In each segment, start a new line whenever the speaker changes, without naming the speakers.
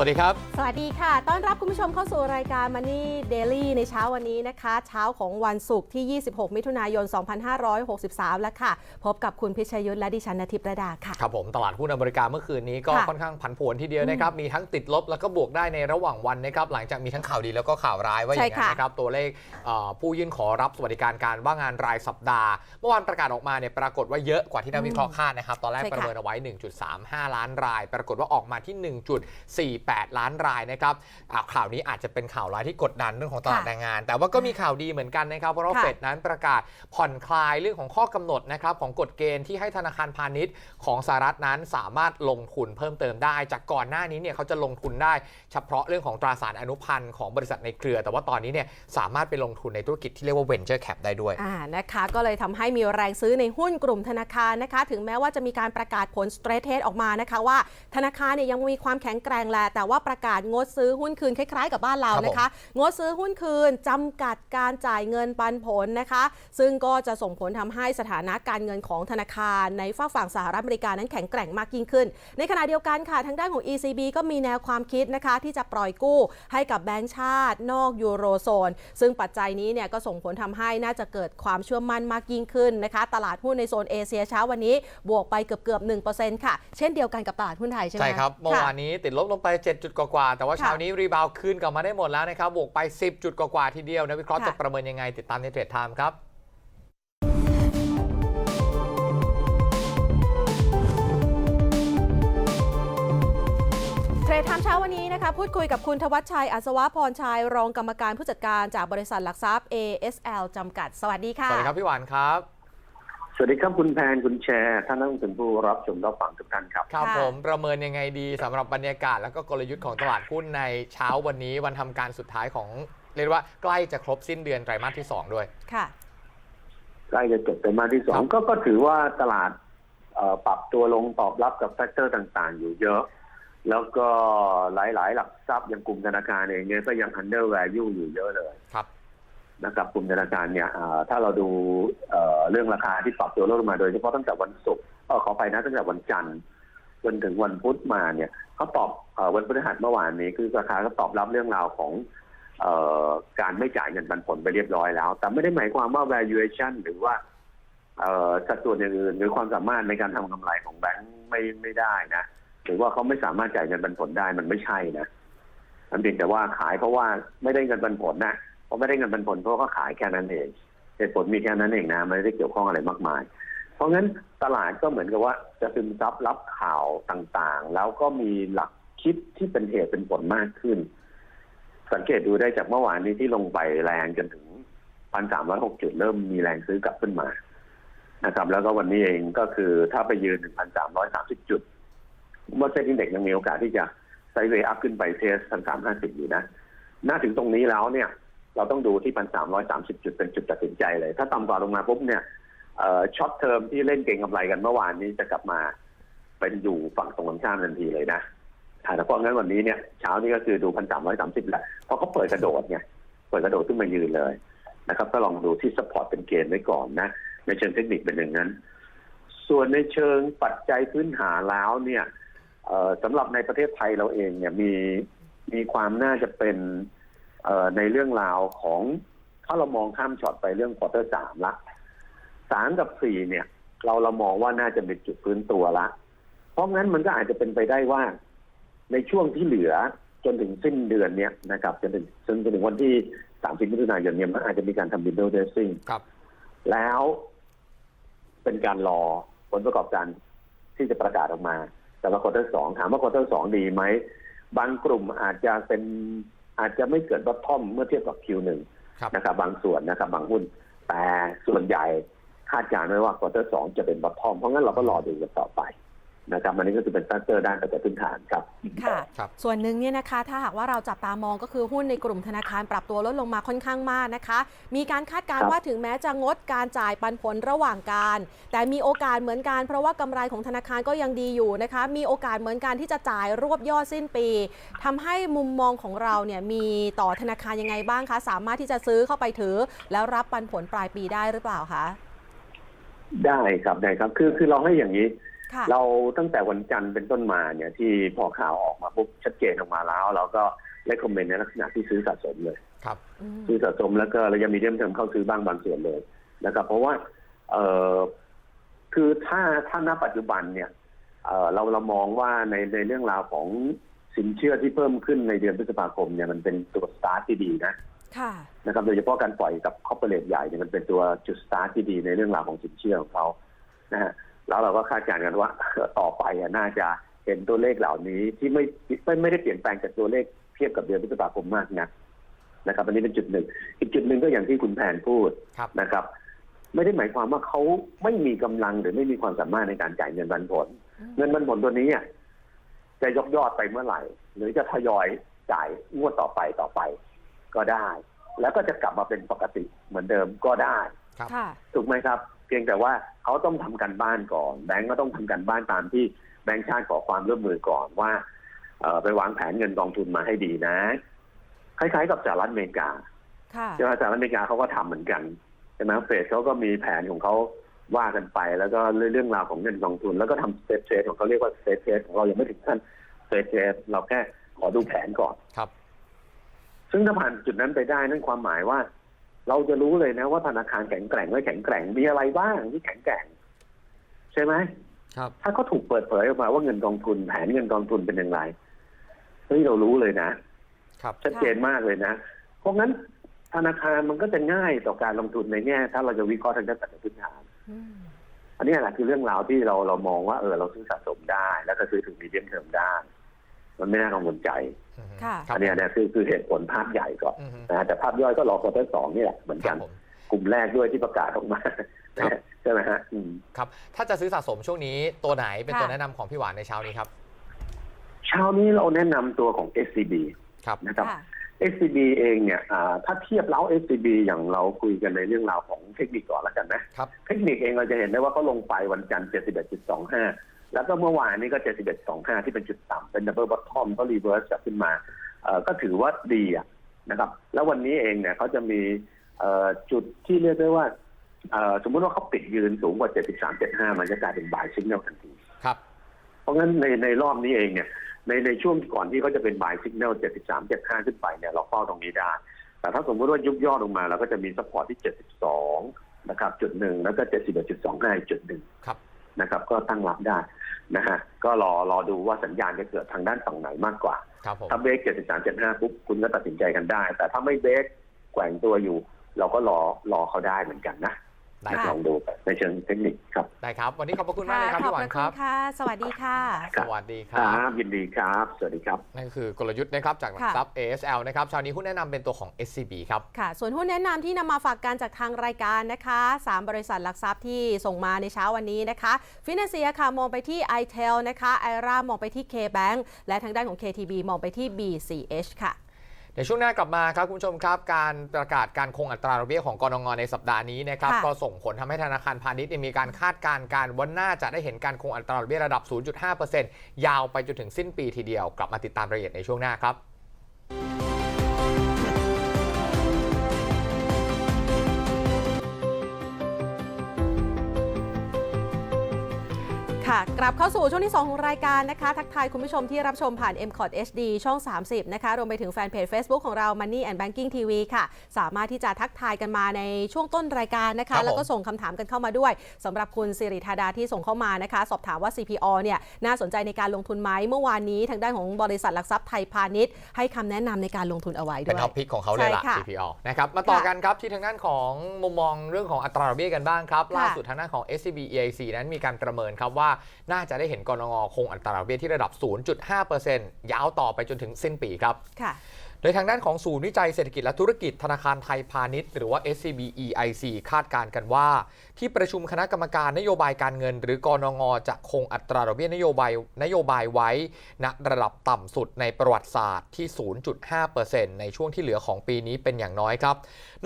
วัสดีครับ
สวัสดีค่ะ ต้อนรับคุณผู้ชมเข้าสู่รายการ Money Daily ในเช้าวันนี้นะคะ เช้าของวันศุกร์ที่ 26 มิถุนายน 2563 แล้วค่ะ พบกับคุณพิชยุทธและดิฉันนทิพย์ระดาค่ะ
ครับผม ตลาดหุ้นอเมริกาเมื่อคืนนี้ก็
ค่ะ
ค่อนข้างผันผวนทีเดียวนะครับ มีทั้งติดลบแล้วก็บวกได้ในระหว่างวันนะครับ หลังจากมีทั้งข่าวดีแล้วก็ข่าวร้ายว่าอย่าง
ใช่
นั้น
ค่ะ
นะครับ ตัวเลขเอ่อผู้ยื่นขอรับสวัสดิการการว่างงานรายสัปดาห์ เมื่อวานประกาศออกมาเนี่ยปรากฏว่าเยอะกว่าที่นักวิเคราะห์คาดนะครับ ตอนแรก
ใช่
ประ
ค่ะ
เมินเอาไว้ 1.35 ล้านราย ปรากฏว่าออกมาที่ 1.48ล้านรายนะครับอ่าข่าวนี้อาจจะเป็นข่าวร้ายที่กดดันเรื่องของตลาด
ค่ะ
แรงงาน แต่ว่าก็มีข่าวดีเหมือนกันนะครับเพราะว่า
ค่ะ
เฟดนั้นประกาศผ่อนคลายเรื่องของข้อกำหนดนะครับของกฎเกณฑ์ที่ให้ธนาคารพาณิชย์ของสหรัฐนั้นสามารถลงทุนเพิ่มเติมได้ จากก่อนหน้านี้เนี่ยเขาจะลงทุนได้เฉพาะเรื่องของตราสารอนุพันธ์ของบริษัทในเครือ แต่ว่าตอนนี้เนี่ยสามารถไปลงทุนในธุรกิจที่เรียกว่า venture cap ได้ด้วย
อ่านะคะก็เลยทำให้มีแรงซื้อในหุ้นกลุ่มธนาคารนะคะ ถึงแม้ว่าจะมีการประกาศผล stress test ออกมานะคะว่าธนาคารเนี่ยยังมีความแข็งแกร่งแหละแต่ว่าประกาศงดซื้อหุ้นคืนคล้ายๆกับบ้านเรานะคะ งดซื้อหุ้นคืนจำกัดการจ่ายเงินปันผลนะคะ ซึ่งก็จะส่งผลทำให้สถานะการเงินของธนาคาร ในฝากฝั่งสหรัฐอเมริกานั้นแข็งแกร่งมากยิ่งขึ้น ในขณะเดียวกันค่ะทางด้านของ ECB ก็มีแนวความคิดนะคะที่จะปล่อยกู้ให้กับแบงก์ชาติ นอกยูโรโซน ซึ่งปัจจัยนี้เนี่ยก็ส่งผลทำให้น่าจะเกิดความเชื่อมั่นมากยิ่งขึ้นนะคะ ตลาดหุ้นในโซนเอเชียเช้าวันนี้บวกไปเกือบเกือบๆ1%ค่ะ เช่นเดียวกันกับตลาดหุ้นไทยใช่ไหม
ใช่ครับ เมื่อวาน
ค่ะ
นี้ติดลบลงไป7จุดกว่าๆแต่ว่า
ค่ะ
เช้านี้รีบาวด์คืนกลับมาได้หมดแล้วนะครับบวกไป 10 จุดกว่าๆทีเดียวนะวิเคราะห์
ค่ะ
จะประเมินยังไง ติดตามในเทรดไทม์ครับ
เทรดไทม์เช้าวันนี้นะคะพูดคุยกับคุณทวัชชัยอัศวะพรชัยรองกรรมการผู้จัดการจากบริษัทหลักทรัพย์ ASL จำกัด สวัสดีค่ะ
สวัสดีครับพี่หวานครับ
ส วัสดีครับคุณแพนคุณแชร์ท่านนักลงทุนผู้รับชมรับฟังทุกท่านครับ
ครับ
ค่ะ
ผมประเมินยังไงดีสำหรับบรรยากาศแล้วก็กลยุทธ์ของตลาดหุ้นในเช้าวันนี้วันทำการสุดท้ายของเรียกว่าใกล้จะครบสิ้นเดือนไตรมาสที่ 2 ด้วย
ค่ะ
ใกล้จะจบไตรมาสที่สอ
ครั
ง
บ
ก็ก็ถือว่าตลาดเอ่อปรับตัวลงตอบรับกับแฟกเตอร์ต่างๆ อยู่เยอะ แล้วก็หลายๆ หลักทรัพย์อย่างกลุ่มธนาคารเองเนี่ยก็ยัง under value อยู่เยอะเลย
ครับ
นะครับกลุ่มธนาคารเนี่ยถ้าเราดูเรื่องราคาที่ปรับตัวลดลงมาโดยเฉพาะตั้งแต่วันศุกร์ขอไปนะตั้งแต่วันจันทร์จนถึงวันพุธมาเนี่ยเขาตอบวันพฤหัสเมื่อวานนี้คือราคาก็ตอบรับเรื่องราวของออการไม่จ่ายเงินปันผลไปเรียบร้อยแล้ว แต่ไม่ได้หมายความว่า valuation หรือว่าสัดส่วนอย่างอื่นหรือความสามารถในการทำกำไรของแบงก์ไม่ไม่ได้นะหรือว่าเขาไม่สามารถจ่ายเงินปันผลได้มันไม่ใช่นะมันเพียงแต่ว่าขายเพราะว่าไม่ได้เงินปันผลนะ เพราะไม่ได้เงินปันผลเพราะก็ขายแค่นั้นเองเหตุผลมีแค่นั้นเองนะไม่ได้เกี่ยวข้องอะไรมากมาย เพราะงั้นตลาดก็เหมือนกับว่า จะซึมซับรับข่าวต่างๆ แล้วก็มีหลักคิดที่เป็นเหตุเป็นผลมากขึ้น สังเกตดูได้จากเมื่อวานนี้ที่ลงไปแรงจนถึงพันสามร้อยหกจุดเริ่มมีแรงซื้อกลับขึ้นมานะครับ แล้วก็วันนี้เองก็คือถ้าไปยืนหนึ่งพันสามร้อยสามสิบจุดว่าเซ็นดิ้งเด็กยังมีโอกาสที่จะไซด์เวย์อัพขึ้นไปเทสพันสามห้าสิบอยู่นะ น่าถึงตรงนี้แล้วเนี่ย เราต้องดูที่พันสามร้อยสามสิบจุดเป็นจุดตัดสินใจเลย ถ้าต่ำกว่าลงมาปุ๊บเนี่ยช็อตเทอมที่เล่นเก่งกำไรกันเมื่อวานนี้จะกลับมาเป็นอยู่ฝั่งตรงกันข้ามทันทีเลยนะอ่าแต่เพราะงั้นวันนี้เนี่ยเช้านี้ก็คือดูพันสามร้อยสามสิบแหละเพราะเขาเปิดกระโดดไงเปิดกระโดดขึ้นมายืนเลยนะครับ ก็ลองดูที่สปอร์ตเป็นเกณฑ์ไว้ก่อนนะ ในเชิงเทคนิคเป็นอย่างนั้น ส่วนในเชิงปัจจัยพื้นฐานแล้วเนี่ยสำหรับในประเทศไทยเราเองเนี่ยมีมีความน่าจะเป็น ในเรื่องราวของถ้าเรามองข้ามช็อตไปเรื่องควอเตอร์สามละสามกับสี่เนี่ย เราเรามองว่าน่าจะเป็นจุดพื้นตัวละ เพราะงั้นมันก็อาจจะเป็นไปได้ว่า ในช่วงที่เหลือจนถึงสิ้นเดือนเนี้ยนะครับจนถึงจนถึงวันที่สามสิบมิถุนายนเนี่ยมันอาจจะมีการทำบินโดเดซิ่ง
ครับ
แล้วเป็นการรอผลประกอบการที่จะประกาศออกมา แต่ว่าควอเตอร์สองถามว่าควอเตอร์สองดีไหม บางกลุ่มอาจจะเป็น อาจจะไม่เกิดบัตทอมเมื่อเทียบกับ Q1
ครับ
นะครับ บางส่วนนะครับ บางหุ้น แต่ส่วนใหญ่คาดการณ์ไว้ว่าควอเตอร์สองจะเป็นบัตทอม เพราะงั้นเราก็รอดูกันต่อไป นะครับอันนี้ก็คือเป็นแฟกเตอร์ด้านปัจจัยพื้นฐานครับ
ค่ะ
ครับ
ส่วนหนึ่งเนี่ยนะคะ ถ้าหากว่าเราจับตามองก็คือหุ้นในกลุ่มธนาคารปรับตัวลดลงมาค่อนข้างมากนะคะ มีการคาดการ
ครั
ณ์
บ
ว่าถึงแม้จะงดการจ่ายปันผลระหว่างการ แต่มีโอกาสเหมือนกัน เพราะว่ากำไรของธนาคารก็ยังดีอยู่นะคะ มีโอกาสเหมือนกันที่จะจ่ายรวบยอดสิ้นปีทำให้มุมมองของเราเนี่ยมีต่อธนาคารยังไงบ้างคะ สามารถที่จะซื้อเข้าไปถือ แล้วรับปันผลปลายปีได้หรือเปล่าคะ
ได้ครับได้ครับ คือคือเราให้อย่างนี้
ค่ะ
เราตั้งแต่วันจันทร์เป็นต้นมาเนี่ยที่พอข่าวออกมาปุ๊บชัดเจนออกมาแล้ว เราก็เลคคอมเมนต์ในลักษณะที่ซื้อสะสมเลย
ครับ
อืม
ซื้อสะสมแล้วก็ระยะมีเดียมเทอมเข้าซื้อบ้างบางส่วนเลยนะครับ เพราะว่าเออคือถ้าถ้าณปัจจุบันเนี่ยเออเราเรามองว่าในในเรื่องราวของสินเชื่อที่เพิ่มขึ้นในเดือนพฤษภาคมเนี่ยมันเป็นตัวสตาร์ทที่ดีนะ
ค่ะ
นะครับโดยเฉพาะการปล่อยกับคอร์เปอเรทใหญ่เนี่ยมันเป็นตัวจุดสตาร์ทที่ดีในเรื่องราวของสินเชื่อของเขานะฮะ แล้วเราก็คาดการณ์กันว่าต่อไปอะน่าจะเห็นตัวเลขเหล่านี้ที่ไม่ไม่ไม่ได้เปลี่ยนแปลงจากตัวเลขเทียบกับเดือนพฤษภาคมมากนักนะครับ อันนี้เป็นจุดหนึ่ง อีกจุดหนึ่งก็อย่างที่คุณแผนพูด
ครับ
นะครับ ไม่ได้หมายความว่าเขาไม่มีกำลังหรือไม่มีความสามารถในการจ่ายเงินปันผล
อืม
เงินปันผลตัวนี้อะจะยกยอดไปเมื่อไหร่ หรือจะทยอยจ่ายงวดต่อไปต่อไปก็ได้ แล้วก็จะกลับมาเป็นปกติเหมือนเดิมก็ได้
ค่ะ
ถูกไหมครับเพียงแต่ว่าเขาต้องทำการบ้านก่อนแบงก์ก็ต้องทำการบ้านตามที่แบงก์ชาติขอความร่วมมือก่อนว่าเอ่อไปวางแผนเงินกองทุนมาให้ดีนะ คล้ายๆกับสหรัฐอเมริกา
ค่ะ
ใช่ไหมสหรัฐอเมริกาเขาก็ทำเหมือนกันใช่ไหมเฟดเขาก็มีแผนของเขาว่ากันไป แล้วก็เรื่องราวของเงินกองทุน แล้วก็ทำสเตทเทรดของเขาเรียกว่าสเตทเทรดของเรายังไม่ถึงขั้นสเตทเทรดเราแค่ขอดูแผนก่อน
ครับ
ซึ่งถ้าผ่านจุดนั้นไปได้นั่นความหมายว่า เราจะรู้เลยนะว่าธนาคารแข็งแกร่งไม่แข็งแกร่งมีอะไรบ้างที่แข็งแกร่ง ใช่ไหม
ครับ
ถ้าเขาถูกเปิดเผยออกมาว่าเงินกองทุนแผนเงินกองทุนเป็นอย่างไรเฮ้ยเรารู้เลยนะครับชัดเจนมากเลยนะ เพราะงั้นธนาคารมันก็จะง่ายต่อการลงทุนในแง่ ถ้าเราจะวิเคราะห์ทางด้านการพื้นฐาน
อืม
อันนี้แหละคือเรื่องราวที่เราเรามองว่าเออเราซื้อสะสมได้ แล้วก็ซื้อถึงมีเดียมเทอมได้ มันไม่น่ากังวลใจ
อืม
ค่ะ
ครับ
อันเนี้ยเนี่ยคือคือเหตุผลภาพใหญ่ก่อน
อืม
นะฮะแต่ภาพย่อยก็รอควอเตอร์สองนี่แหละเหมือน
ค
กั
รับ
น
ผม
กลุ่มแรกด้วยที่ประกาศออกมา
ครับ
ใช่ไหมฮะอืม
ครับ ถ้าจะซื้อสะสมช่วงนี้ตัวไหนเป็น
ค่ะ
ตัวแนะนำของพี่หวานในเช้านี้ครับ
เช้านี้เราแนะนำตัวของ SCB
ครับ
นะครับ
ค่ะ
SCB เองเนี่ยอ่าถ้าเทียบแล้ว SCB อย่างเราคุยกันในเรื่องราวของเทคนิคก่อนแล้วกันนะครับเทคนิคเองเราจะเห็นได้ว่าเขาลงไปวันจันทร์ 71.25 แล้วก็เมื่อวานนี้ก็ 71.25 ที่เป็นจุดต่ำเป็นดับเบิลบอททอมก็รีเวิร์สกลับขึ้นมาเอ่อก็ถือว่าดีอะนะครับ แล้ววันนี้เองเนี่ยเขาจะมีเอ่อจุดที่เรียกได้ว่าเอ่อสมมติว่าเขาปิดยืนสูงกว่า 73.75 มันจะกลายเป็นบายซิงเกิลทันที
ครับ
เพราะงั้นในในรอบนี้เองเนี่ยในในช่วงก่อนที่เขาจะเป็นบายสิกแนล73 75 ขึ้นไปเนี่ยเราเฝ้าตรงนี้ได้ แต่ถ้าสมมติว่ายุบย่อลงมาเราก็จะมีซัพพอร์ตที่ 72 นะครับจุดหนึ่งแล้วก็ 71.25อีกจุดหนึ่ง
ครับ
นะครับ ก็ตั้งรับได้นะฮะก็รอรอดูว่าสัญญาณจะเกิดทางด้านฝั่งไหนมากกว่า
ครับผม
ถ้าเบรก73 75ปุ๊บคุณก็ตัดสินใจกันได้ แต่ถ้าไม่เบรกแกว่งตัวอยู่ เราก็รอรอเขาได้เหมือนกันนะ
ได้
ค่ะ
ค
ล
รับ
องดูไปในเชิงเทคนิคครับ
ได้ครับ วันนี้ขอบพระคุณมากเลยครับ
ขอบ
พี่หวา
พ
น
ระ
ค
คุ
รั
ณ
บ
ค่ะ สวัสดีค่ะ
ครั
ส
บ
วัสดีค
ค
รั
รับ บยินดีครับ สวัสดีครับ
นั่นคือกลยุทธ์นะครับจากหลัก
ค่ะ
ทรัพย์ ASL นะครับเช้านี้หุ้นแนะนำเป็นตัวของ SCB ครับ
ค่ะ ส่วนหุ้นแนะนำที่นำมาฝากการจากทางรายการนะคะ 3 บริษัทหลักทรัพย์ที่ส่งมาในเช้าวันนี้นะคะ ฟิน a เซียค่ะ มองไปที่ iTel นะคะไอรามองไปที่ KBank และทางด้านของ KTB มองไปที่ BCH ค่ะ
เดี๋ยวช่วงหน้ากลับมาครับคุณผู้ชมครับ การประกาศการคงอัตราดอกเบี้ยของกรงงในสัปดาห์นี้นะครับ
ค่ะ
ก็ส่งผลทำให้ธนาคารพาณิชย์เนี่ยมีการคาดการณ์การวันหน้าจะได้เห็นการคงอัตราดอกเบี้ยระดับ 0.5%ยาวไปจนถึงสิ้นปีทีเดียว กลับมาติดตามรายละเอียดในช่วงหน้าครับ
ค่ะ กลับเข้าสู่ช่วงที่ 2 ของรายการนะคะ ทักทายคุณผู้ชมที่รับชมผ่าน m c o t HD ช่อง 30 นะคะ รวมไปถึงแฟนเพจ Facebook ของเรา Money and Banking TV ค่ะ สามารถที่จะทักทายกันมาในช่วงต้นรายการนะ
ครั
คะ
บผม
แล้วก็ส่งคำถามกันเข้ามาด้วยสำหรับคุณสิริธาดาที่ส่งเข้ามานะคะ สอบถามว่า CPO เนี่ยน่าสนใจในการลงทุนไหมเมื่อวานนี้ทางด้านของบริษัทหลักทรัพย์ไทยพาณิชย์ให้คำแนะนำในการลงทุนเอาไว้ด้
เป็น
วย
ท็อปพิกของเขาเลยล่ะ
ใช่ค่ะ
CPO นะครับมาต่อ
ค่ะ
กันครับที่ทางด้านของมุมมองเรื่องของอัตราดอกเบี้ยกันบ้างครับ
ค่ะ
ล่าสุดทางด้านของ SCB EIC นั้นมีการประเมินครับว่าน่าจะได้เห็นกรงงคงอัตราดอกเบี้ยที่ระดับ 0.5%ยาวต่อไปจนถึงสิ้นปีครับ
ค่ะ
โดยทางด้านของศูนย์วิจัยเศรษฐกิจและธุรกิจธนาคารไทยพาณิชย์หรือว่า SCB EIC คาดการณ์กันว่า ที่ประชุมคณะกรรมการนโยบายการเงิน หรือกรงงจะคงอัตราดอกเบี้ยนโยบายนโยบายไว้ ณระดับต่ำสุดในประวัติศาสตร์ที่ 0.5%ในช่วงที่เหลือของปีนี้เป็นอย่างน้อยครับ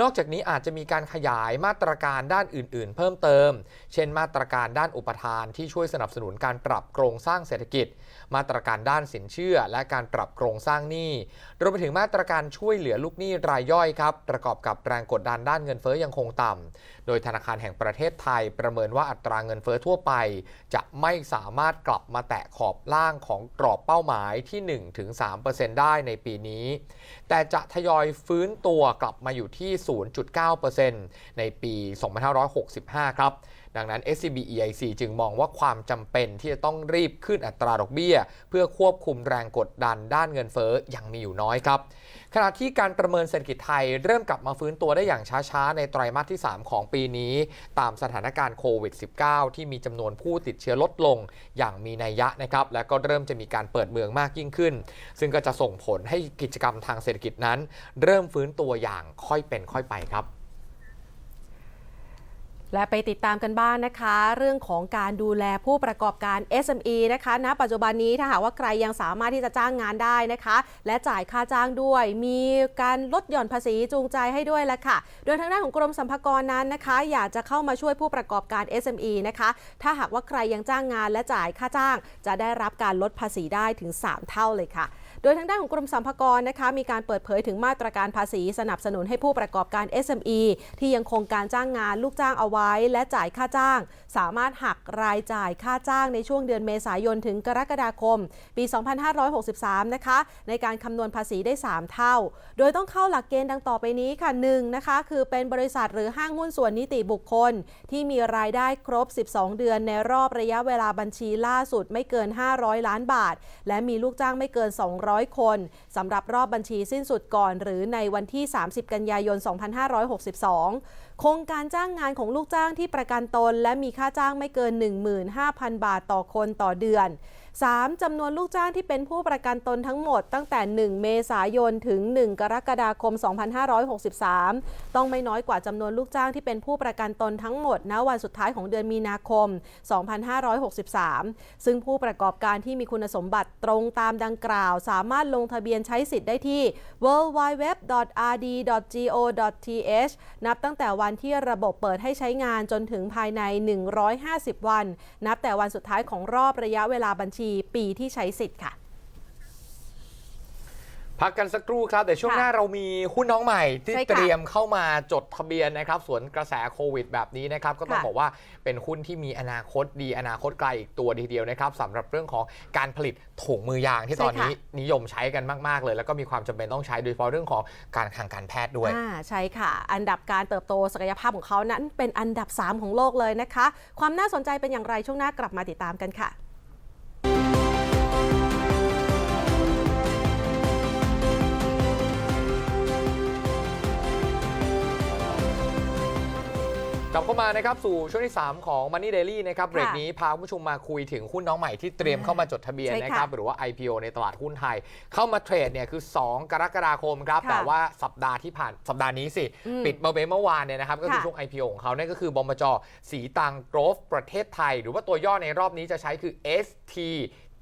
นอกจากนี้อาจจะมีการขยายมาตรการด้านอื่น ๆ เพิ่มเติม เช่น มาตรการด้านอุปทานที่ช่วยสนับสนุนการปรับโครงสร้างเศรษฐกิจ มาตรการด้านสินเชื่อ และการปรับโครงสร้างหนี้รวมไปถึงมาตรการช่วยเหลือลูกหนี้รายย่อยครับประกอบกับแรงกดดันด้านเงินเฟ้อยังคงต่ำโดยธนาคารแห่งประเทศไทยประเมินว่าอัตราเงินเฟ้อทั่วไป จะไม่สามารถกลับมาแตะขอบล่างของกรอบเป้าหมายที่ 1-3%ได้ในปีนี้ แต่จะทยอยฟื้นตัวกลับมาอยู่ที่ 0.9%ในปี 2565 ครับ ดังนั้น SCB EIC จึงมองว่าความจำเป็นที่จะต้องรีบขึ้นอัตราดอกเบี้ย เพื่อควบคุมแรงกดดันด้านเงินเฟ้อยังมีอยู่น้อยครับขณะที่การประเมินเศรษฐกิจไทยเริ่มกลับมาฟื้นตัวได้อย่างช้าๆ ในไตรมาสที่ 3 ของปีนี้ ตามสถานการณ์โควิด -19 ที่มีจำนวนผู้ติดเชื้อลดลงอย่างมีนัยยะนะครับ และก็เริ่มจะมีการเปิดเมืองมากยิ่งขึ้น ซึ่งก็จะส่งผลให้กิจกรรมทางเศรษฐกิจนั้น เริ่มฟื้นตัวอย่างค่อยเป็นค่อยไปครับ
และไปติดตามกันบ้างนะคะ เรื่องของการดูแลผู้ประกอบการ SME นะคะณปัจจุบันนี้ถ้าหากว่าใครยังสามารถที่จะจ้างงานได้นะคะ และจ่ายค่าจ้างด้วย มีการลดหย่อนภาษีจูงใจให้ด้วยละค่ะ โดยทางด้านของกรมสรรพากรนั้นนะคะ อยากจะเข้ามาช่วยผู้ประกอบการ SME นะคะ ถ้าหากว่าใครยังจ้างงานและจ่ายค่าจ้าง จะได้รับการลดภาษีได้ถึง 3 เท่าเลยค่ะ โดยทางด้านของกรมสรรพากรนะคะมีการเปิดเผยถึงมาตรการภาษีสนับสนุนให้ผู้ประกอบการ SME ที่ยังคงการจ้างงานลูกจ้างเอาไว้ และจ่ายค่าจ้าง สามารถหักรายจ่ายค่าจ้างในช่วงเดือนเมษายนถึงกรกฎาคม ปี 2563 นะคะ ในการคำนวณภาษีได้ 3 เท่า โดยต้องเข้าหลักเกณฑ์ดังต่อไปนี้ค่ะ 1 นะคะ คือเป็นบริษัทหรือห้างหุ้นส่วนนิติบุคคล ที่มีรายได้ครบ 12 เดือนในรอบระยะเวลาบัญชีล่าสุดไม่เกิน 500 ล้านบาท และมีลูกจ้างไม่เกิน 200คนสำหรับรอบบัญชีสิ้นสุดก่อน หรือในวันที่ 30 กันยายน 2562ครงการจ้างงานของลูกจ้างที่ประกันตน และมีค่าจ้างไม่เกิน 15,000 บาทต่อคนต่อเดือน 3. จำนวนลูกจ้างที่เป็นผู้ประกันตนทั้งหมด ตั้งแต่ 1 เมษายน ถึง 1 กรกฎาคม 2563 ต้องไม่น้อยกว่าจำนวนลูกจ้างที่เป็นผู้ประกันตนทั้งหมดณวันสุดท้ายของเดือนมีนาคม 2563 ซึ่งผู้ประกอบการที่มีคุณสมบัติตรงตามดังกล่าว สามารถลงทะเบียนใช้สิทธิ์ได้ที่ www.rd.go.th นับตั้งแต่วันที่ระบบเปิดให้ใช้งานจนถึงภายใน 150 วัน นับแต่วันสุดท้ายของรอบระยะเวลาบัญชีปีที่ใช้สิทธิ์ค่ะ
พักกันสักครู่ครับ เดี๋ยวช่วง
ค่ะ
หน้าเรามีหุ้นน้องใหม่ ที่
ใช่ค่ะ
เตรียมเข้ามาจดทะเบียนนะครับ สวนกระแสโควิดแบบนี้นะครับ ก็ต้อง
ค่ะ
บอกว่าเป็นหุ้นที่มีอนาคตดีอนาคตไกลอีกตัวทีเดียวนะครับสำหรับเรื่องของการผลิตถุงมือยางที่
ใช่
ตอนนี้
ค่ะ
นิยมใช้กันมาก ๆ เลย แล้วก็มีความจำเป็นต้องใช้โดยเฉพาะเรื่องของการทางการแพทย์ด้วย
อ่าใช่ค่ะ อันดับการเติบโตศักยภาพของเขานั้นเป็นอันดับ 3 ของโลกเลยนะคะ ความน่าสนใจเป็นอย่างไรช่วงหน้ากลับมาติดตามกันค่ะ
กลับเข้ามานะครับสู่ช่วงที่ 3 ของ Money Daily นะครับเบรก
ค่ะ
นี้พาคุณผู้ชมมาคุยถึงหุ้นน้องใหม่ที่เตรียมเข้ามาจดทะเบียน
ใช่ค่ะ
นะครับหรือว่า IPO ในตลาดหุ้นไทย เข้ามาเทรดเนี่ยคือ 2 กรกฎาคมครับ
ค่ะ
แต่ว่าสัปดาห์ที่ผ่านสัปดาห์นี้สิ
อืม
ปิดมาเเมื่อวานเนี่ยนะครับก็คือ
ค่ะ
ช่วง IPO ของเขานั่นก็คือบมจสีตังโกรฟประเทศไทย หรือว่าตัวย่อในรอบนี้จะใช้คือ ST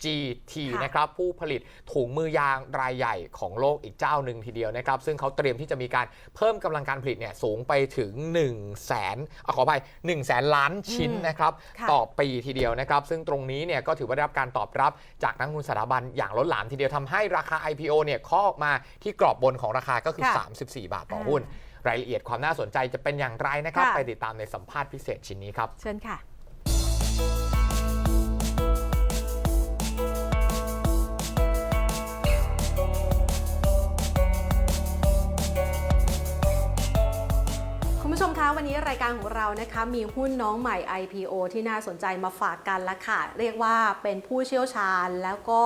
GT
ค่ะนะครับ
ผู้ผลิตถุงมือยางรายใหญ่ของโลกอีกเจ้าหนึ่งทีเดียวนะครับ ซึ่งเขาเตรียมที่จะมีการเพิ่มกำลังการผลิตเนี่ยสูงไปถึง 1 0 0 0 0แสนขออภัย1 0 0 0 0แสนล้านชิ้น
อืม
นะครับ
ค่ะ
ต่อปีทีเดียวนะครับ ซึ่งตรงนี้เนี่ยก็ถือว่าได้รับการตอบรับจากนักลงทุนสถาบันอย่างล้นหลามทีเดียวทำให้ราคา IPO เนี่ยเคาะออกมาที่กรอบบนของราคาก็คือ
ค่ะ
34 บาทต่อหุ้น รายละเอียดความน่าสนใจจะเป็นอย่างไรนะครับ
ค่ะ
ไปติดตามในสัมภาษณ์พิเศษชิ้นนี้ครับ
เชิญค่ะ การของเรานะคะมีหุ้นน้องใหม่ IPO ที่น่าสนใจมาฝากกันละค่ะ เรียกว่าเป็นผู้เชี่ยวชาญแล้วก็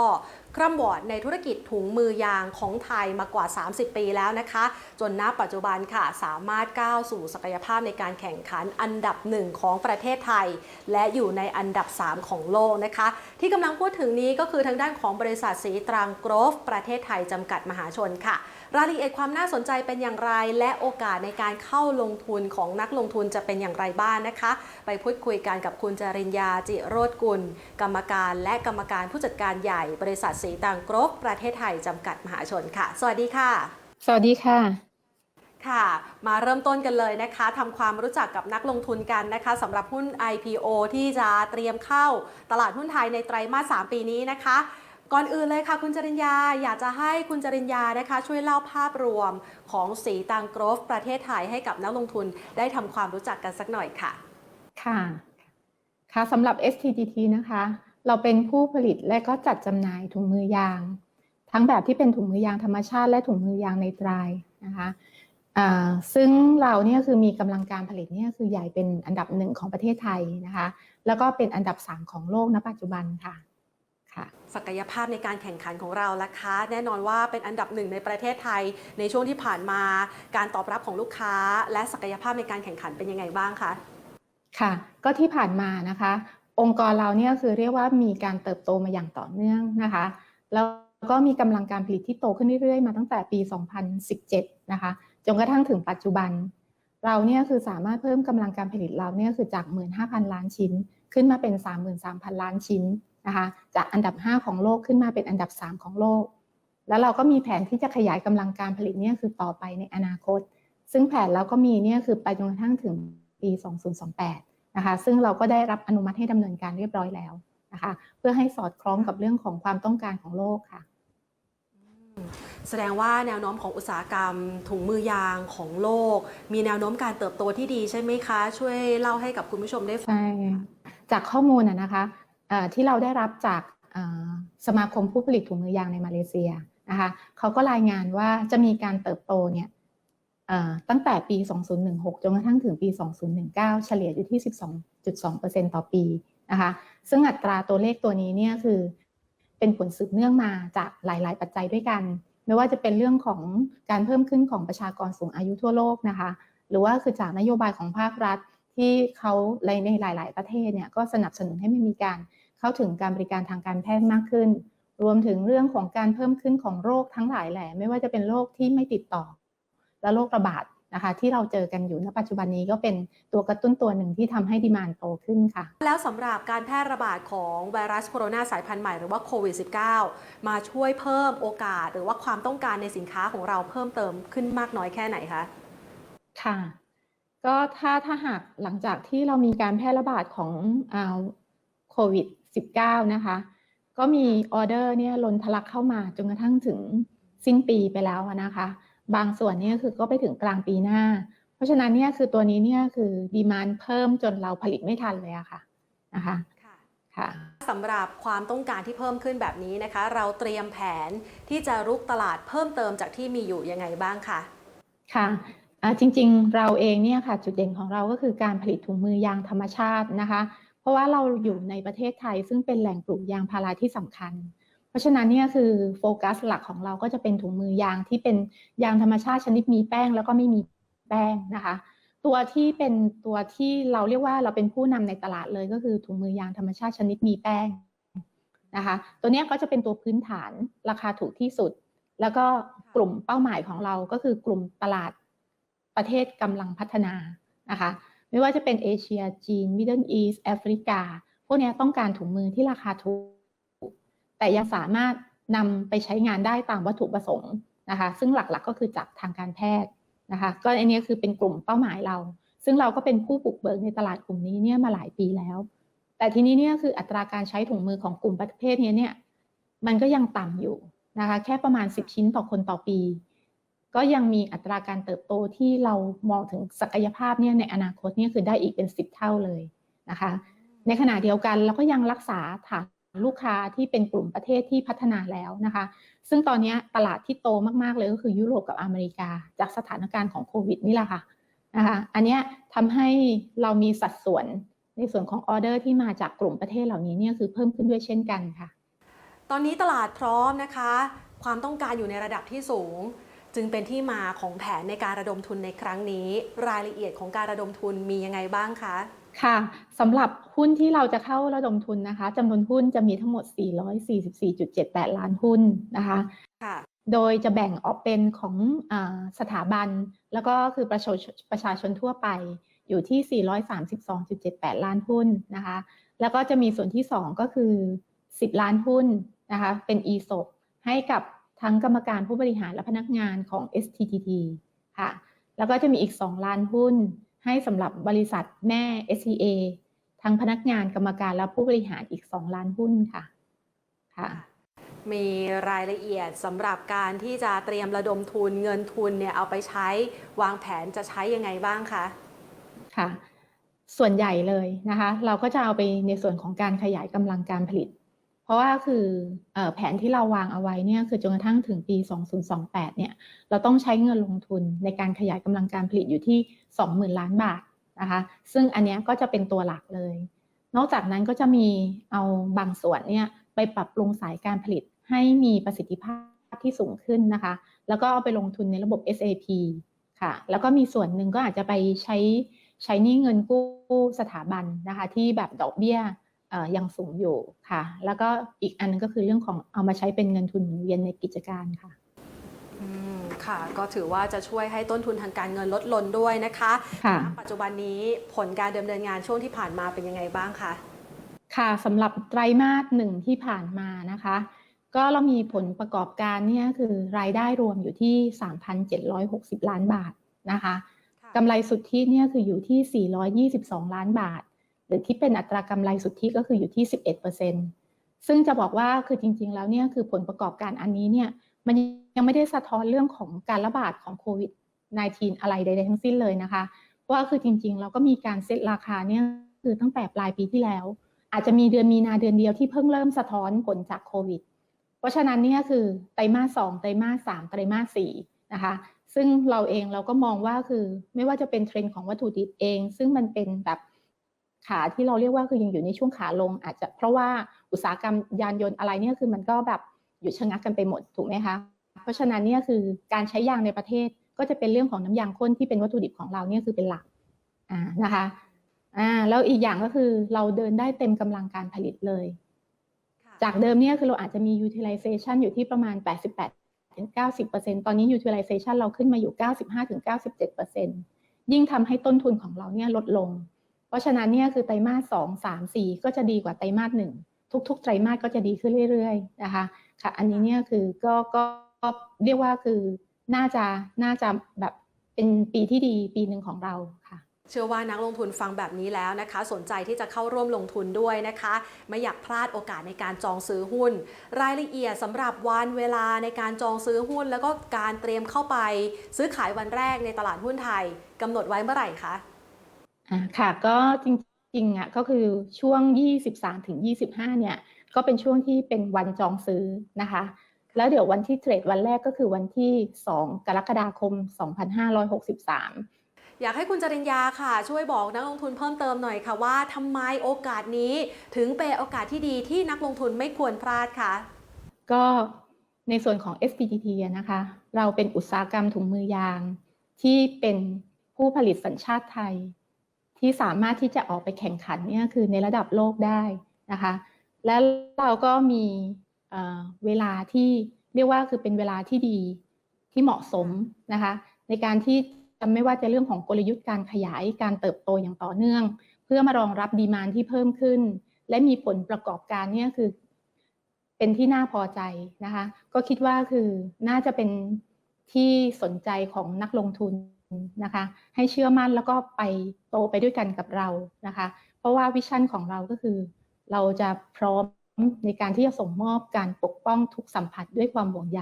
คร่ำวอดในธุรกิจถุงมือยางของไทยมากว่า 30 ปีแล้วนะคะ จนณปัจจุบันค่ะสามารถก้าวสู่ศักยภาพในการแข่งขันอันดับหนึ่งของประเทศไทย และอยู่ในอันดับ 3 ของโลกนะคะ ที่กำลังพูดถึงนี้ก็คือทางด้านของบริษัทสีตรังกรฟประเทศไทยจำกัดมหาชนค่ะ รายละเอียดความน่าสนใจเป็นอย่างไร และโอกาสในการเข้าลงทุนของนักลงทุนจะเป็นอย่างไรบ้างนะคะ ไปพูดคุยกันกับคุณจริญญาจิโรธกุล กรรมการและกรรมการผู้จัดการใหญ่บริษัทสีตรังโกรฟประเทศไทยจำกัดมหาชนค่ะ สวัสดีค่ะ
สวัสดีค่ะ
ค่ะมาเริ่มต้นกันเลยนะคะทำความรู้จักกับนักลงทุนกันนะคะสำหรับหุ้น IPO ที่จะเตรียมเข้าตลาดหุ้นไทยในไตรมาส 3 ปีนี้นะคะ ก่อนอื่นเลยค่ะคุณจริญญาอยากจะให้คุณจริญญานะคะช่วยเล่าภาพรวมของสีตังกรฟประเทศไทยให้กับนักลงทุนได้ทำความรู้จักกันสักหน่อยค่ะ
ค่ะค่ะสำหรับ STTT นะคะ เราเป็นผู้ผลิตและก็จัดจำหน่ายถุงมือยาง ทั้งแบบที่เป็นถุงมือยางธรรมชาติและถุงมือยางในไตรายนะคะซึ่งเราเนี่ยคือมีกำลังการผลิตเนี่ยคือใหญ่เป็นอันดับหนึ่งของประเทศไทยนะคะ แล้วก็เป็นอันดับสามของโลกณปัจจุบันค่ะ
ศักยภาพในการแข่งขันของเราล่ะคะ แน่นอนว่าเป็นอันดับหนึ่งในประเทศไทยในช่วงที่ผ่านมา การตอบรับของลูกค้า และศักยภาพในการแข่งขันเป็นยังไงบ้างคะ
ค่ะ ก็ที่ผ่านมานะคะ องค์กรเราเนี่ยคือเรียกว่ามีการเติบโตมาอย่างต่อเนื่องนะคะ แล้วก็มีกำลังการผลิตที่โตขึ้นเรื่อยๆ มาตั้งแต่ปี 2017 นะคะจนกระทั่งถึงปัจจุบัน เราเนี่ยคือสามารถเพิ่มกำลังการผลิตเราเนี่ยคือจาก 15,000 ล้านชิ้น ขึ้นมาเป็น 33,000 ล้านชิ้น นะคะจากอันดับ 5 ของโลกขึ้นมาเป็นอันดับ 3 ของโลก แล้วเราก็มีแผนที่จะขยายกำลังการผลิตเนี่ยคือต่อไปในอนาคต ซึ่งแผนเราก็มีเนี่ยคือไปจนกระทั่งถึงปี 2028 นะคะ ซึ่งเราก็ได้รับอนุมัติให้ดำเนินการเรียบร้อยแล้วนะคะ เพื่อให้สอดคล้องกับเรื่องของความต้องการของโลกค่ะ
แสดงว่าแนวโน้มของอุตสาหกรรม ถุงมือยางของโลก มีแนวโน้มการเติบโตที่ดีใช่ไหมคะ ช่วยเล่าให้กับคุณผู้ชมได้ฟัง
ใช่จากข้อมูลนะนะคะเอ่อ ที่เราได้รับจากสมาคมผู้ผลิตถุงมือยางในมาเลเซียนะคะเขาก็รายงานว่าจะมีการเติบโตเนี่ยตั้งแต่ปี 2016 จนกระทั่งถึงปี 2019 เฉลี่ยอยู่ที่ 12.2%ต่อปีนะคะซึ่งอัตราตัวเลขตัวนี้เนี่ยคือเป็นผลสืบเนื่องมาจากหลาย ๆ ปัจจัยด้วยกัน ไม่ว่าจะเป็นเรื่องของการเพิ่มขึ้นของประชากรสูงอายุทั่วโลกนะคะหรือว่าคือจากนโยบายของภาครัฐที่เขาในหลาย ๆ ประเทศเนี่ยก็สนับสนุนให้มันมีการ เข้าถึงการบริการทางการแพทย์มากขึ้น รวมถึงเรื่องของการเพิ่มขึ้นของโรคทั้งหลายแหล่ไม่ว่าจะเป็นโรคที่ไม่ติดต่อ และโรคระบาดนะคะที่เราเจอกันอยู่ณปัจจุบันนี้ก็เป็นตัวกระตุ้นตัวหนึ่งที่ทำให้ดีมานโตขึ้นค่ะ
แล้วสำหรับการแพร่ระบาดของไวรัสโคโรนาสายพันธุ์ใหม่หรือว่าโควิด -19 มาช่วยเพิ่มโอกาส หรือว่าความต้องการในสินค้าของเราเพิ่มเติมขึ้นมากน้อยแค่ไหนคะ
ค่ะ ก็ถ้าถ้าหากหลังจากที่เรามีการแพร่ระบาดของอ่าโควิด -19 นะคะ ก็มีออเดอร์เนี่ยล้นทะลักเข้ามาจนกระทั่งถึงสิ้นปีไปแล้วอะนะคะ บางส่วนเนี่ยคือก็ไปถึงกลางปีหน้า เพราะฉะนั้นเนี่ยคือตัวนี้เนี่ยคือดีมานเพิ่มจนเราผลิตไม่ทันเลยอะค่ะนะคะ
ค่ะ
ค่ะ
สำหรับความต้องการที่เพิ่มขึ้นแบบนี้นะคะ เราเตรียมแผนที่จะรุกตลาดเพิ่มเติมจากที่มีอยู่ยังไงบ้างคะ
ค่ะอ่าจริงๆเราเองเนี่ยค่ะจุดเด่นของเราก็คือการผลิตถุงมือยางธรรมชาตินะคะเพ ราะว่าเราอยู่ในประเทศไทยซึ่งเป็นแหล่งปลูกยางพาราที่สำคัญ เพราะฉะนั้นเนี่ยคือโฟกัสหลักของเราก็จะเป็นถุงมือยางที่เป็นยางธรรมชาติชนิดมีแป้งแล้วก็ไม่มีแป้งนะคะ ตัวที่เป็นตัวที่เราเรียกว่าเราเป็นผู้นำในตลาดเลยก็คือถุงมือยางธรรมชาติชนิดมีแป้งนะคะ ตัวนี้ก็จะเป็นตัวพื้นฐานราคาถูกที่สุด แล้วก็กลุ่มเป้าหมายของเราก็คือกลุ่มตลาดประเทศกำลังพัฒนานะคะ ไม่ว่าจะเป็นเอเชียจีนมิดเดิลอีสแอฟริกา พวกนี้ต้องการถุงมือที่ราคาถูก แต่ยังสามารถนำไปใช้งานได้ตามวัตถุประสงค์นะคะ ซึ่งหลักๆก็คือจากทางการแพทย์นะคะ ก็อันนี้คือเป็นกลุ่มเป้าหมายเรา ซึ่งเราก็เป็นผู้ปลุกเบิกในตลาดกลุ่มนี้เนี่ยมาหลายปีแล้ว แต่ทีนี้เนี่ยคืออัตราการใช้ถุงมือของกลุ่มประเภทนี้เนี่ย มันก็ยังต่ำอยู่นะคะ แค่ประมาณ 10 ชิ้นต่อคนต่อปี ก็ยังมีอัตราการเติบโตที่เรามองถึงศักยภาพเนี่ยในอนาคตเนี่ยคือได้อีกเป็น 10 เท่าเลยนะคะ ในขณะเดียวกันเราก็ยังรักษาฐานลูกค้าที่เป็นกลุ่มประเทศที่พัฒนาแล้วนะคะ ซึ่งตอนนี้ตลาดที่โตมากๆเลยก็คือยุโรปกับอเมริกา จากสถานการณ์ของโควิดนี่แหละค่ะนะคะอันเนี้ยทำให้เรามีสัดส่วนในส่วนของออเดอร์ที่มาจากกลุ่มประเทศเหล่านี้เนี่ยคือเพิ่มขึ้นด้วยเช่นกันค่ะ
ตอนนี้ตลาดพร้อมนะคะ ความต้องการอยู่ในระดับที่สูง จึงเป็นที่มาของแผนในการระดมทุนในครั้งนี้ รายละเอียดของการระดมทุนมียังไงบ้างคะ
ค่ะสำหรับหุ้นที่เราจะเข้าระดมทุนนะคะจำนวนหุ้นจะมีทั้งหมด 444.78 ล้านหุ้นนะคะ
ค่ะ
โดยจะแบ่งออกเป็นของอาสถาบัน แล้วก็คือประชาชนประชาชนทั่วไปอยู่ที่ 432.78 ล้านหุ้นนะคะ แล้วก็จะมีส่วนที่ 2 ก็คือ 10 ล้านหุ้นนะคะ เป็น ESOP ให้กับ ทั้งกรรมการผู้บริหารและพนักงานของ STTT ค่ะ แล้วก็จะมีอีก 2 ล้านหุ้น ให้สำหรับบริษัทแม่ SCA ทั้งพนักงานกรรมการและผู้บริหารอีก 2 ล้านหุ้นค่ะ ค่ะ
มีรายละเอียดสำหรับการที่จะเตรียมระดมทุนเงินทุนเนี่ยเอาไปใช้วางแผนจะใช้ยังไงบ้างคะ
ค่ะ ส่วนใหญ่เลยนะคะ เราก็จะเอาไปในส่วนของการขยายกำลังการผลิต เพราะว่าคืออแผนที่เราวางเอาไว้เนี่ยคือจนกระทั่งถึงปี 2028 เนี่ยเราต้องใช้เงินลงทุนในการขยายกำลังการผลิตอยู่ที่ 20,000 ล้านบาทนะคะซึ่งอันนี้ก็จะเป็นตัวหลักเลย นอกจากนั้นก็จะมีเอาบางส่วนเนี่ยไปปรับปรุงสายการผลิตให้มีประสิทธิภาพที่สูงขึ้นนะคะ แล้วก็เอาไปลงทุนในระบบ SAP ค่ะ แล้วก็มีส่วนหนึ่งก็อาจจะไปใช้ใช้นี้เงินกู้สถาบันนะคะที่แบบดอกเบี้ย ยังสูงอยู่ค่ะ แล้วก็อีกอันนึงก็คือเรื่องของเอามาใช้เป็นเงินทุนหมุนเวียนในกิจการค่ะ
อืมค่ะ ก็ถือว่าจะช่วยให้ต้นทุนทางการเงินลดลงด้วยนะคะ
ค่ะ
ณปัจจุบันนี้ผลการดำเนินงานช่วงที่ผ่านมาเป็นยังไงบ้างคะ
ค่ะสำหรับไตรมาสหนึ่งที่ผ่านมานะคะ ก็เรามีผลประกอบการเนี่ยคือรายได้รวมอยู่ที่ 3,760 ล้านบาทนะคะกำไรสุทธิเนี่ยคืออยู่ที่ 422 ล้านบาท หรือที่เป็นอัตรากำไรสุทธิก็คืออยู่ที่ 11%ซึ่งจะบอกว่าคือจริง ๆ แล้วเนี่ยคือผลประกอบการอันนี้เนี่ยมันยังไม่ได้สะท้อนเรื่องของการระบาดของโควิด -19 อะไรใดๆทั้งสิ้นเลยนะคะเพราะว่าคือจริง ๆ เราก็มีการเซ็ตราคาเนี่ยคือตั้งแต่ปลายปีที่แล้ว อาจจะมีเดือนมีนาเดือนเดียวที่เพิ่งเริ่มสะท้อนผลจากโควิด เพราะฉะนั้นเนี่ยคือไตรมาสสองไตรมาสสามไตรมาสสี่นะคะซึ่งเราเองเราก็มองว่าคือไม่ว่าจะเป็นเทรนด์ของวัตถุดิบเอง ซึ่งมันเป็นแบบ ขาที่เราเรียกว่าคือยังอยู่ในช่วงขาลง อาจจะเพราะว่าอุตสาหกรรมยานยนต์อะไรเนี่ยคือมันก็แบบหยุดชะงักกันไปหมดถูกไหมคะเพราะฉะนั้นเนี่ยคือการใช้ยางในประเทศก็จะเป็นเรื่องของน้ำยางข้นที่เป็นวัตถุดิบของเราเนี่ยคือเป็นหลักอ่านะคะอ่าแล้วอีกอย่างก็คือเราเดินได้เต็มกำลังการผลิตเลย จากเดิมเนี่ยคือเราอาจจะมี utilization อยู่ที่ประมาณ 88ถึง90%ตอนนี้ utilization เราขึ้นมาอยู่ 95ถึง97%ยิ่งทำให้ต้นทุนของเราเนี่ยลดลงเพ ราะฉะนั้นเนี่ยคือไตรมาส2 3 4ก็จะดีกว่าไตรมาส1ทุกๆไตรมาสก็จะดีขึ้นเรื่อยๆนะคะค่ะอันนี้เนี่ยคือก็ก็ก็เรียกว่าคือน่าจะน่าจะแบบเป็นปีที่ดีปีหนึ่งของเราค่ะ
เชื่อว่านักลงทุนฟังแบบนี้แล้วนะคะ สนใจที่จะเข้าร่วมลงทุนด้วยนะคะ ไม่อยากพลาดโอกาสในการจองซื้อหุ้น รายละเอียดสำหรับวันเวลาในการจองซื้อหุ้น แล้วก็การเตรียมเข้าไป ซื้อขายวันแรกในตลาดหุ้นไทยกำหนดไว้เมื่อไหร่คะ
อ่าค่ะก็จริงๆอะก็คือช่วง 23ถึง25 เนี่ย ก็เป็นช่วงที่เป็นวันจองซื้อนะคะ แล้วเดี๋ยววันที่เทรดวันแรกก็คือวันที่ 2 กรกฎาคม 2563
อยากให้คุณจริญญาค่ะ ช่วยบอกนักลงทุนเพิ่มเติมหน่อยค่ะว่าทำไมโอกาสนี้ถึงเป็นโอกาสที่ดีที่นักลงทุนไม่ควรพลาดค่ะ
ก็ในส่วนของ SPTT อะนะคะ เราเป็นอุตสาหกรรมถุงมือยางที่เป็นผู้ผลิตสัญชาติไทย ที่สามารถที่จะออกไปแข่งขันเนี่ยคือในระดับโลกได้นะคะ และเราก็มีเเวลาที่เรียกว่าคือเป็นเวลาที่ดีที่เหมาะสมนะคะ ในการที่จะไม่ว่าจะเรื่องของกลยุทธ์การขยายการเติบโตอย่างต่อเนื่อง เพื่อมารองรับดีมานที่เพิ่มขึ้น และมีผลประกอบการเนี่ยคือ เป็นที่น่าพอใจนะคะ ก็คิดว่าคือน่าจะเป็นที่สนใจของนักลงทุน นะคะ ให้เชื่อมั่นแล้วก็ไปโตไปด้วยกันกับเรานะคะ เพราะว่าวิชั่นของเราก็คือ เราจะพร้อมในการที่จะส่งมอบการปกป้องทุกสัมผัสด้วยความห่วงใย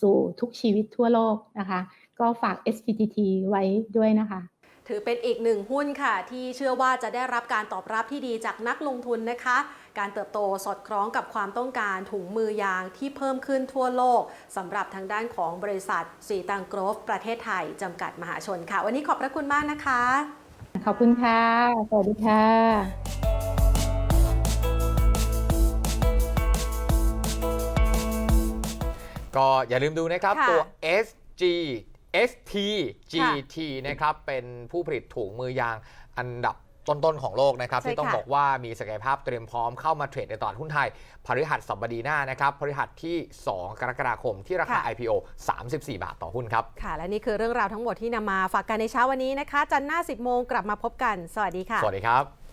สู่ทุกชีวิตทั่วโลกนะคะ ก็ฝาก SPTT ไว้ด้วยนะคะ
ถือเป็นอีกหนึ่งหุ้นค่ะ ที่เชื่อว่าจะได้รับการตอบรับที่ดีจากนักลงทุนนะคะ การเติบโตสอดคล้องกับความต้องการถุงมือยางที่เพิ่มขึ้นทั่วโลกสำหรับทางด้านของบริษัทสีตังโกรฟประเทศไทยจำกัดมหาชนค่ะ วันนี้ขอบพระคุณมากนะคะ
ขอบคุณค่ะ สวัสดีค่ะ
ก็อย่าลืมดูนะครับ
ค่ะ
ตัว SG ST GT นะครับเป็นผู้ผลิตถุงมือยางอันดับต้น ๆ ของโลกนะครับ
ใช่
ที่ต้อง
ค่ะ
บอกว่ามีศักยภาพเตรียมพร้อมเข้ามาเทรดในตลาดหุ้นไทยพฤหัสบดีหน้านะครับพฤหัสที่ 2 กรกฎาคมที่ราคา IPO 34 บาทต่อหุ้นครับ
ค่ะ และนี่คือเรื่องราวทั้งหมดที่นำมาฝากกันในเช้าวันนี้นะคะ จันทร์หน้า 10 โมงกลับมาพบกัน สวัสดีค่ะ
สวัสดีครับ